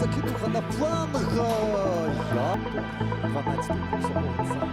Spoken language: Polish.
Zakietucha na planach! Ja, 12 miesiąca,